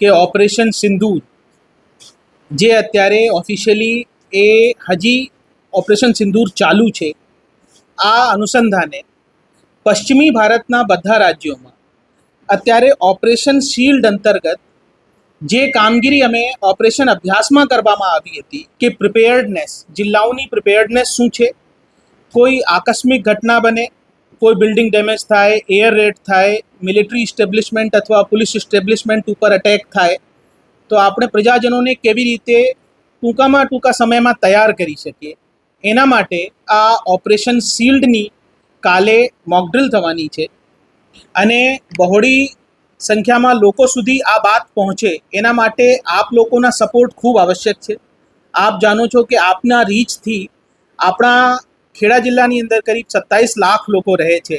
કે ઓપરેશન સિંદૂર જે અત્યારે ઓફિશિયલી એ હજી ઓપરેશન સિંદૂર ચાલુ છે. આ અનુસંધાને પશ્ચિમી ભારતના બધા રાજ્યોમાં અત્યારે ઓપરેશન શિલ્ડ અંતર્ગત જે કામગીરી અમે ઓપરેશન અભ્યાસમાં કરવામાં આવી હતી કે પ્રિપેર્ડનેસ જિલ્લાઓની પ્રિપેર્ડનેસ શું છે? કોઈ આકસ્મિક ઘટના બને, કોઈ બિલ્ડિંગ ડેમેજ થાય, એર રેડ થાય મિલિટરી ઇસ્ટેબ્લિશમેન્ટ અથવા પોલીસ ઇસ્ટેબ્લિશમેન્ટ ઉપર અટેક થાય, તો આપણે પ્રજાજનોને કેવી રીતે ટૂંકામાં ટૂંકા સમયમાં તૈયાર કરી શકીએ? એના માટે આ ઓપરેશન શિલ્ડની કાલે મોકડ્રિલ થવાની છે. અને બહોળી સંખ્યામાં લોકો સુધી આ વાત પહોંચે, એના માટે આપ લોકોના સપોર્ટ ખૂબ આવશ્યક છે. આપ જાણો છો કે આપના રીચથી આપણા ખેડા જિલ્લાની અંદર કરીબ સત્તાવીસ લાખ લોકો રહે છે.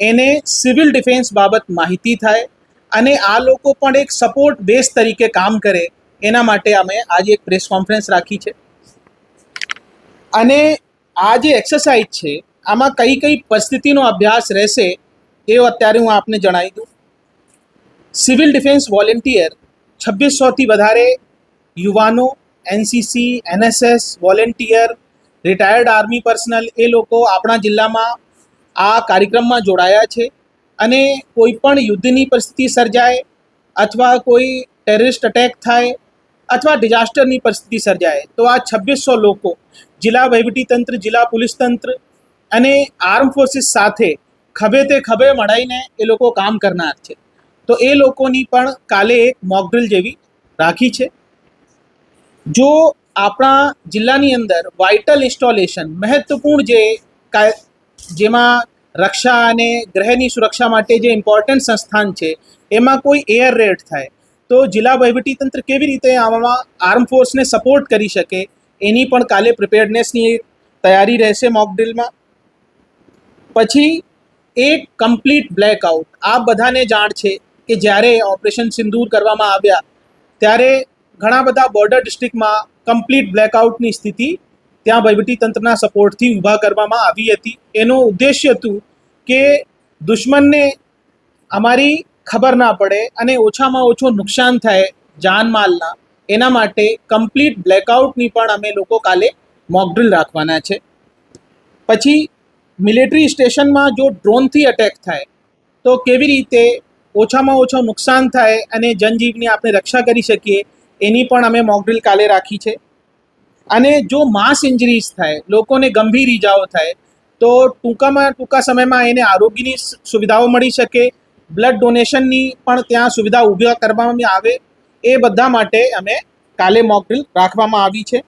એને સિવિલ ડિફેન્સ બાબત માહિતી થાય અને આ લોકો પણ એક સપોર્ટ બેઝ તરીકે કામ કરે એના માટે અમે આજે એક પ્રેસ કોન્ફરન્સ રાખી છે. અને આ જે એક્સરસાઇઝ છે, આમાં કઈ કઈ પરિસ્થિતિનો અભ્યાસ રહેશે એ અત્યારે હું આપને જણાવી દઉં. સિવિલ ડિફેન્સ વોલેન્ટિયર છવ્વીસોથી વધારે યુવાનો, NCC, NSS, volunteer retired army personnel એ લોકો આપણા જિલ્લામાં આ કાર્યક્રમમાં જોડાયા છે અને કોઈ પણ યુદ્ધની પરિસ્થિતિ સર્જાય અથવા કોઈ ટેરરિસ્ટ અટેક થાય અથવા ડિઝાસ્ટરની પરિસ્થિતિ સર્જાય, તો આ છવ્વીસો લોકો જિલ્લા વહીવટીતંત્ર જિલ્લા પોલીસ તંત્ર અને આર્મ ફોર્સિસ સાથે ખભે તે ખભે મળાઈને એ લોકો કામ કરનાર છે. તો એ લોકોની પણ કાલે એક મોકડ્રિલ જેવી રાખી છે. જો આપણા જિલ્લાની અંદર વાઇટલ ઇન્સ્ટોલેશન મહત્વપૂર્ણ જે જેમાં રક્ષા અને ગ્રહની સુરક્ષા માટે જે ઇમ્પોર્ટન્ટ સંસ્થાન છે, એમાં કોઈ એર રેડ થાય, તો જિલ્લા વહીવટીતંત્ર કેવી રીતે આમાં આર્મ ફોર્સને સપોર્ટ કરી શકે, એની પણ કાલે પ્રિપેર્ડનેસની તૈયારી રહેશે મોકડ્રીલમાં પછી એક કમ્પ્લીટ બ્લેકઆઉટ આ બધાને જાણ છે કે જ્યારે ઓપરેશન સિંદૂર કરવામાં આવ્યા, ત્યારે ઘણા બધા બોર્ડર ડિસ્ટ્રિક્ટમાં કમ્પ્લીટ બ્લેકઆઉટની સ્થિતિ ત્યાં વહીવટીતંત્રના સપોર્ટથી ઊભા કરવામાં આવી હતી. એનો ઉદ્દેશ્ય હતું કે દુશ્મનને અમારી ખબર ના પડે અને ઓછામાં ઓછું નુકસાન થાય જાનમાલના. એના માટે કમ્પ્લીટ બ્લેકઆઉટની પણ અમે લોકો કાલે મોકડ્રીલ રાખવાના છે. પછી મિલિટરી સ્ટેશનમાં જો ડ્રોનથી અટેક થાય, તો કેવી રીતે ઓછામાં ઓછું નુકસાન થાય અને જનજીવની આપણે રક્ષા કરી શકીએ, એની પણ અમે મોકડ્રીલ કાલે રાખી છે. અને જો માસ ઇન્જરીઝ થાય, લોકોને ગંભીર ઈજાઓ થાય, તો ટૂંકામાં ટૂંકા સમયમાં એને આરોગ્યની સુવિધાઓ મળી શકે બ્લડ ડોનેશનની પણ ત્યાં સુવિધા ઊભી કરવામાં આવે, એ બધા માટે અમે કાલે મોકડ્રીલ રાખવામાં આવી છે.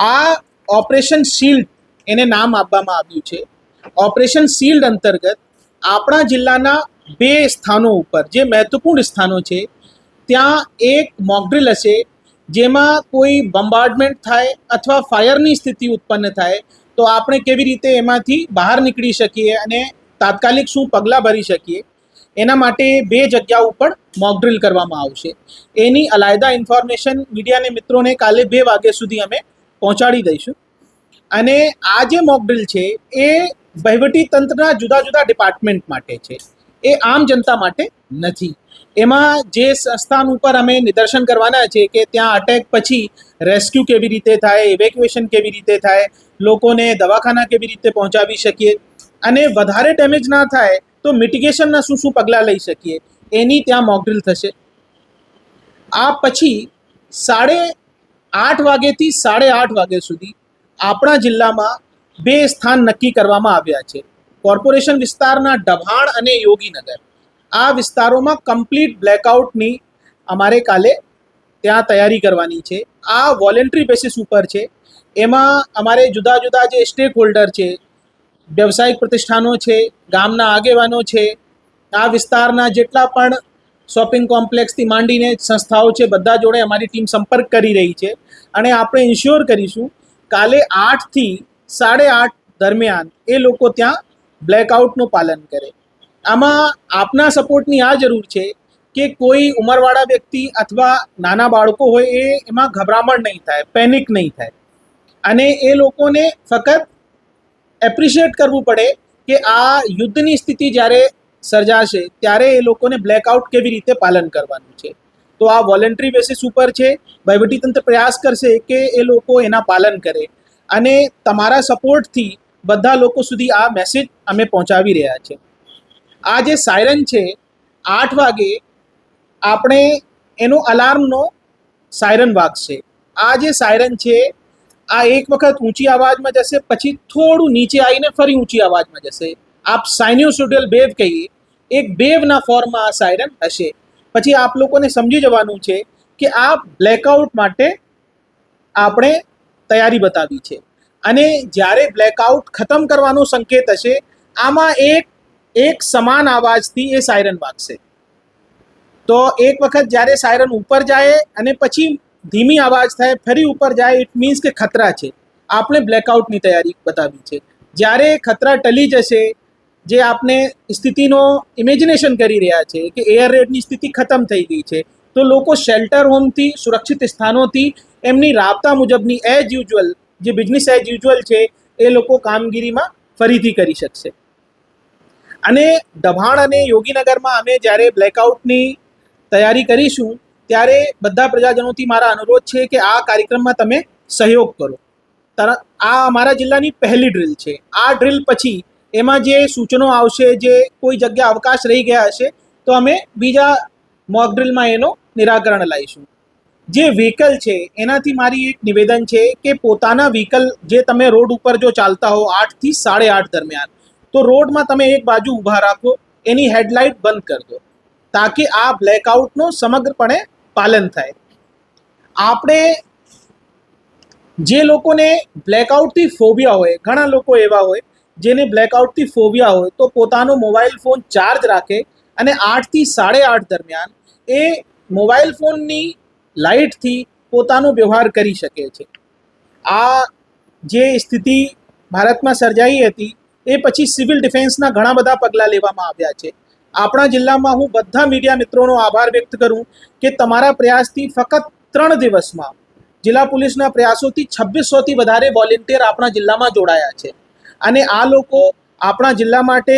આ ઓપરેશન શિલ્ડ એને નામ આપવામાં આવ્યું છે. ઓપરેશન શિલ્ડ અંતર્ગત આપણા જિલ્લાના બે સ્થાનો ઉપર, જે મહત્વપૂર્ણ સ્થાનો છે ત્યાં એક મોકડ્રીલ હશે, જેમાં કોઈ બમ્બાર્ડમેન્ટ થાય અથવા ફાયરની સ્થિતિ ઉત્પન્ન થાય, તો આપણે કેવી રીતે એમાંથી બહાર નીકળી શકીએ અને તાત્કાલિક શું પગલાં ભરી શકીએ? એના માટે બે જગ્યા ઉપર મોકડ્રીલ કરવામાં આવશે. એની અલાયદા ઇન્ફોર્મેશન મીડિયાને મિત્રોને કાલે બે વાગ્યા સુધી અમે પહોંચાડી દઈશું. અને આ જે મોકડ્રીલ છે, એ વહીવટી તંત્રના જુદા જુદા ડિપાર્ટમેન્ટ માટે છે. એ આમ જનતા માટે નથી. એમાં જે સંસ્થાન ઉપર અમે નિદર્શન કરવાના છે કે ત્યાં અટેક પછી રેસ્ક્યુ કેવી રીતે થાય ઇવેક્યુએશન કેવી રીતે થાય, લોકોને દવાખાના કેવી રીતે પહોંચાડી શકીએ અને વધારે ડેમેજ ના થાય તો મિટિગેશનના શું શું પગલાં લઈ શકીએ, એની ત્યાં મોકડ્રીલ થશે. આ પછી સાડે આઠ વાગ્યાથી સાડે આઠ વાગ્યા સુધી આપણા જિલ્લામાં બે સ્થાન નક્કી કરવામાં આવ્યા છે. કોર્પોરેશન વિસ્તારના ડભાણ અને યોગીનગર. આ વિસ્તારોમાં કમ્પ્લીટ બ્લેકઆઉટની અમારે કાલે ત્યાં તૈયારી કરવાની છે. આ વોલેન્ટરી બેસિસ ઉપર છે. એમાં અમારે જુદા જુદા જે સ્ટેક હોલ્ડર છે, વ્યવસાયિક પ્રતિષ્ઠાનો છે, ગામના આગેવાનો છે, આ વિસ્તારના જેટલા પણ શોપિંગ કોમ્પ્લેક્સથી માંડીને સંસ્થાઓ છે, બધા જોડે અમારી ટીમ સંપર્ક કરી રહી છે. અને આપણે ઇન્શ્યોર કરીશું, કાલે આઠથી સાડે આઠ દરમિયાન એ લોકો ત્યાં બ્લેકઆઉટનું પાલન કરે. આમાં આપના સપોર્ટની આ જરૂર છે કે કોઈ ઉંમરવાળા વ્યક્તિ અથવા નાના બાળકો હોય એ એમાં ગભરામણ નહીં થાય પેનિક નહીં થાય. અને એ લોકોને ફક્ત એપ્રિશિએટ કરવું પડે કે આ યુદ્ધની સ્થિતિ જ્યારે સર્જાશે ત્યારે એ લોકોને બ્લેકઆઉટ કેવી રીતે પાલન કરવાનું છે. તો આ વોલેન્ટરી બેસિસ ઉપર છે, વહીવટીતંત્ર પ્રયાસ કરશે કે એ લોકો એના પાલન કરે. અને તમારા સપોર્ટથી બધા લોકો સુધી આ મેસેજ અમે પહોંચાવી રહ્યા છે. આ જે સાયરન છે, આઠ વાગે આપણે એનો અલાર્મનો સાયરન વાગશે. આ જે સાયરન છે, આ એક વખત ઊંચી અવાજમાં જશે, પછી થોડું નીચે આવીને ફરી ઊંચી અવાજમાં જશે. આપ સાઇન્યુસોડિયલ બેવ કહીએ, એક બેવના ફોર્મમાં આ સાયરન હશે. પછી આપ લોકોને સમજી જવાનું છે કે આ બ્લેકઆઉટ માટે આપણે તૈયારી બતાવી છે. અને જ્યારે બ્લેકઆઉટ ખતમ કરવાનો સંકેત હશે, આમાં એક એક સમાન અવાજથી એ સાયરન વાગશે. તો એક વખત જ્યારે સાયરન ઉપર જાય અને પછી ધીમી અવાજ થાય, ફરી ઉપર જાય ઇટ મીન્સ કે ખતરા છે. આપણે બ્લેકઆઉટની તૈયારી બતાવી છે. જ્યારે ખતરા ટલી જશે, જે આપણે સ્થિતિનો ઇમેજિનેશન કરી રહ્યા છે કે એર રેડની સ્થિતિ ખતમ થઈ ગઈ છે, તો લોકો શેલ્ટર હોમથી સુરક્ષિત સ્થાનોથી, એમની રાબતા મુજબની એઝ યુઝ્યુઅલ જે બિઝનેસ એઝ યુઝ્યુઅલ છે, એ લોકો કામગીરીમાં ફરીથી કરી શકશે. અને દભાણ અને યોગીનગરમાં અમે જ્યારે બ્લેકઆઉટની તૈયારી કરીશું, ત્યારે બધા પ્રજાજનોથી મારા અનુરોધ છે કે આ કાર્યક્રમમાં તમે સહયોગ કરો. તર, આ અમારા જિલ્લાની પહેલી ડ્રીલ છે. આ ડ્રીલ પછી એમાં જે સૂચનો આવશે, જે કોઈ જગ્યા અવકાશ રહી ગયા હશે, તો અમે બીજા મોક ડ્રિલમાં એનો નિરાકરણ લાવીશું. જે વ્હીકલ છે, એનાથી મારી એક નિવેદન છે કે પોતાના વ્હીકલ જે તમે રોડ ઉપર જો ચાલતા હો, આઠથી સાડે આઠ દરમિયાન તો રોડમાં તમે એક બાજુ ઊભા રાખો, એની હેડલાઇટ બંધ કરી દો, તાકી આ બ્લેકઆઉટનો સમગ્રપણે પાલન થાય. આપણે જે લોકોને બ્લેકઆઉટથી ફોબિયા હોય, ઘણા લોકો એવા હોય, જેને બ્લેકઆઉટથી ફોબિયા હોય, તો પોતાનો મોબાઈલ ફોન ચાર્જ રાખે અને આઠથી સાડે આઠ દરમિયાન એ મોબાઈલ ફોનની લાઇટથી પોતાનો વ્યવહાર કરી શકે છે. આ જે સ્થિતિ ભારતમાં સર્જાઈ હતી એ પછી સિવિલ ડિફેન્સના ઘણા બધા પગલાં લેવામાં આવ્યા છે. આપણા જિલ્લામાં હું બધા મીડિયા મિત્રોનો આભાર વ્યક્ત કરું કે તમારા પ્રયાસથી ફક્ત ત્રણ દિવસમાં જિલ્લા પોલીસના પ્રયાસોથી છવ્વીસોથી વધારે વોલેન્ટિયર આપણા જિલ્લામાં જોડાયા છે. અને આ લોકો આપણા જિલ્લા માટે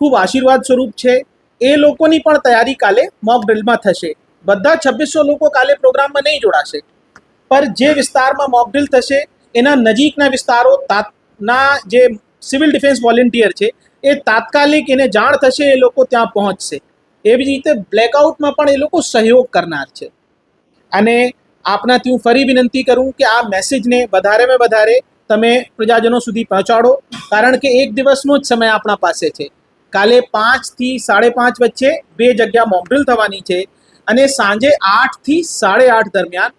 ખૂબ આશીર્વાદ સ્વરૂપ છે. એ લોકોની પણ તૈયારી કાલે મોક ડ્રિલમાં થશે. બધા છવ્વીસો લોકો કાલે પ્રોગ્રામમાં નહીં જોડાશે. પર જે વિસ્તારમાં મોક ડ્રિલ થશે, એના નજીકના વિસ્તારો તાતના જે સિવિલ ડિફેન્સ વોલેન્ટિયર છે. એ તાત્કાલિક એને જાણ થશે, એ લોકો ત્યાં પહોંચશે. એવી રીતે બ્લેકઆઉટમાં પણ એ લોકો સહયોગ કરનાર છે. અને આપનાથી હું ફરી વિનંતી કરું કે આ મેસેજને વધારેમાં વધારે તમે પ્રજાજનો સુધી પહોંચાડો, કારણ કે એક દિવસનો જ સમય આપણા પાસે છે. કાલે પાંચથી સાડે પાંચ વચ્ચે બે જગ્યા મોકડ્રીલ થવાની છે અને સાંજે આઠથી સાડે આઠ દરમિયાન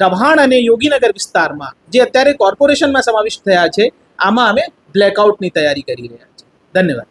દભાણ અને યોગીનગર વિસ્તારમાં, જે અત્યારે કોર્પોરેશનમાં સમાવિષ્ટ થયા છે, આમાં અમે બ્લેકઆઉટની તૈયારી કરી રહ્યા છે. ધન્યવાદ.